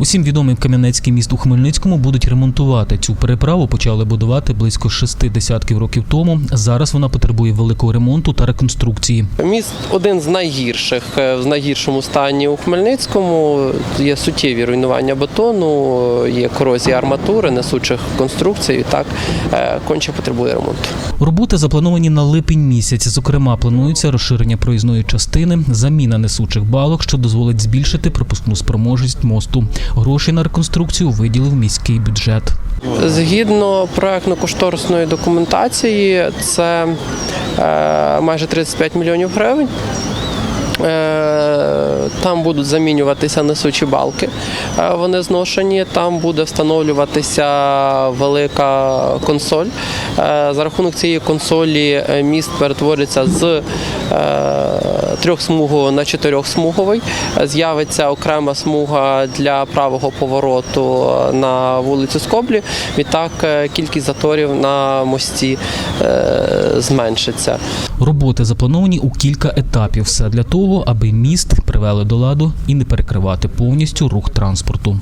Усім відомий Кам'янецький міст у Хмельницькому будуть ремонтувати. Цю переправу почали будувати близько шести десятків років тому. Зараз вона потребує великого ремонту та реконструкції. Міст один з найгірших е, в найгіршому стані у Хмельницькому. Є суттєві руйнування бетону, є корозія арматури, несучих конструкцій. Так е, конче потребує ремонту. Роботи заплановані на липень місяць. Зокрема, планується розширення проїзної частини, заміна несучих балок, що дозволить збільшити пропускну спроможність мосту. Гроші на реконструкцію виділив міський бюджет. Згідно проектно-кошторисної документації, це е, майже 35 мільйонів гривень. Е, Там будуть замінюватися несучі балки, е, вони зношені. Там буде встановлюватися велика консоль. За рахунок цієї консолі міст перетвориться з трьохсмугового на чотирьохсмуговий. З'явиться окрема смуга для правого повороту на вулицю Скоблі. Відтак е, кількість заторів на мості е, зменшиться. Роботи заплановані у кілька етапів. Все для того, аби міст привели до ладу і не перекривати повністю рух транспорту.